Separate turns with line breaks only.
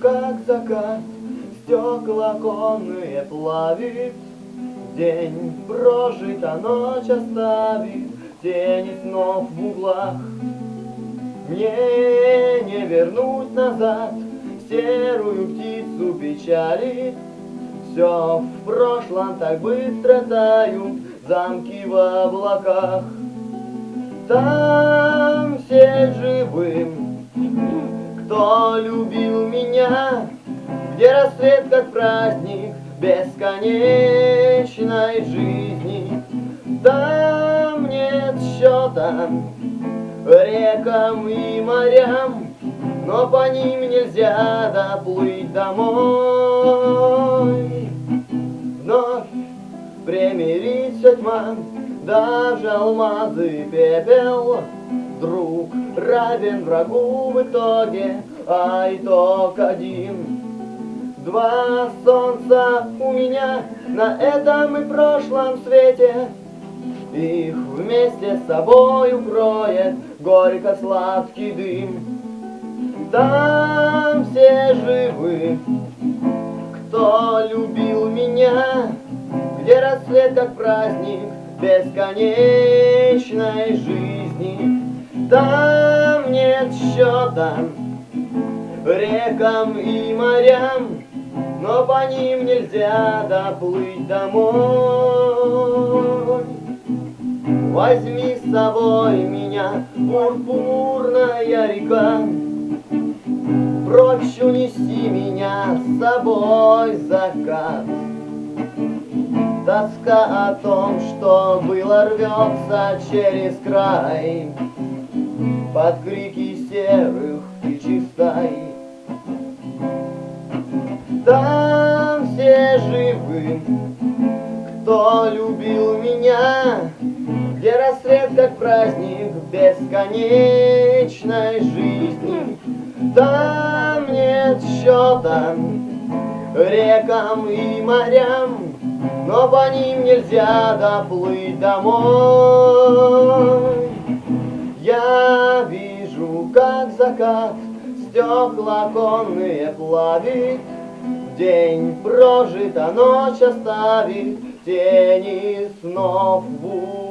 как закат Стекла конные плавит. День прожит, а ночь оставит Тени снов в углах. Мне не вернуть назад Серую птицу печали. Все в прошлом так быстро тают Замки в облаках. Там все живым Кто любил меня Где рассвет как праздник Бесконечной жизни Там нет счета рекам и морям, но по ним нельзя доплыть домой. Вновь примирится тьма, даже алмазы пепел, Друг равен врагу в итоге, а итог один. Два солнца у меня на этом и прошлом свете, их вместе с собой укроет горько-сладкий дым. Там все живы, кто любил меня, Где рассвет как праздник бесконечной жизни. Там нет счета рекам и морям, Но по ним нельзя доплыть домой. Возьми с собой меня, пурпурная река, Прочь унеси меня с собой закат. Тоска о том, что было, рвется через край Под крики серых птичьих стай. Там все живы, кто любил меня, где рассвет как праздник бесконечной жизни. Там нет счета рекам и морям, но по ним нельзя доплыть домой. Закат стекла конные плавит, День прожит, а ночь оставит тени снов в